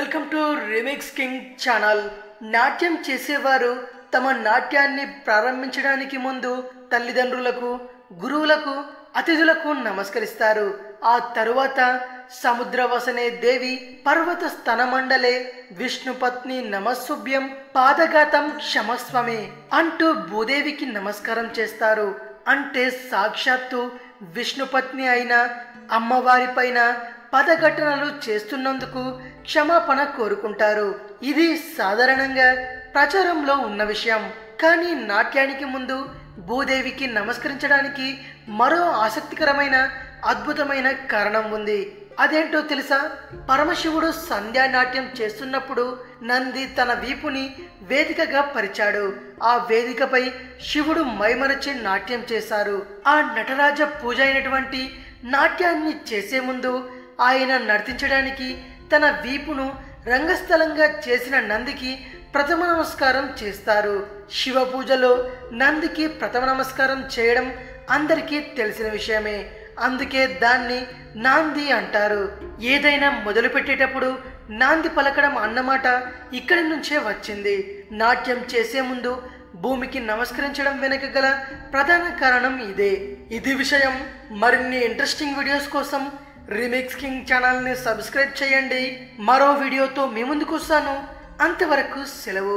Welcome to remix king channel. నాట్యం చేసేవారు తమ నాట్యాన్ని ప్రారంభించడానికి ముందు తల్లిదండ్రులకు గురువులకు అతిథులకు నమస్కరిస్తారు. ఆ తరువాత సముద్రవసనే దేవి పర్వత స్తనమండలే విష్ణుపత్ని నమస్సుభ్యం పాదఘాతం క్షమస్వమే అంటూ భూదేవికి నమస్కారం చేస్తారు. అంటే సాక్షాత్తు విష్ణుపత్ని అయిన అమ్మవారిపైన పదఘటనలు చేస్తున్నందుకు క్షమాపణ కోరుకుంటారు. ఇది సాధారణంగా ప్రచారంలో ఉన్న విషయం. కానీ నాట్యానికి ముందు భూదేవికి నమస్కరించడానికి మరో ఆసక్తికరమైన అద్భుతమైన కారణం ఉంది. అదేంటో తెలుసా? పరమశివుడు సంధ్యా నాట్యం చేస్తున్నప్పుడు నంది తన వీపుని వేదికగా పరిచాడు. ఆ వేదికపై శివుడు మైమరచి నాట్యం చేశారు. ఆ నటరాజ పూజ అయినటువంటి నాట్యాన్ని చేసే ముందు ఆయన నర్తించడానికి తన వీపును రంగస్థలంగా చేసిన నందికి ప్రథమ నమస్కారం చేస్తారు. శివ పూజలో నందికి ప్రథమ నమస్కారం చేయడం అందరికీ తెలిసిన విషయమే. అందుకే దాన్ని నాంది అంటారు. ఏదైనా మొదలు పెట్టేటప్పుడు నాంది పలకడం అన్నమాట ఇక్కడి నుంచే వచ్చింది. నాట్యం చేసే ముందు భూమికి నమస్కరించడం వెనుక గల ప్రధాన కారణం ఇదే. ఇది విషయం మరిన్ని ఇంట్రెస్టింగ్ వీడియోస్ కోసం రిమిక్స్ కింగ్ ఛానల్ని సబ్స్క్రైబ్ చేయండి. మరో వీడియోతో మీ ముందుకు వస్తాను. అంతవరకు సెలవు.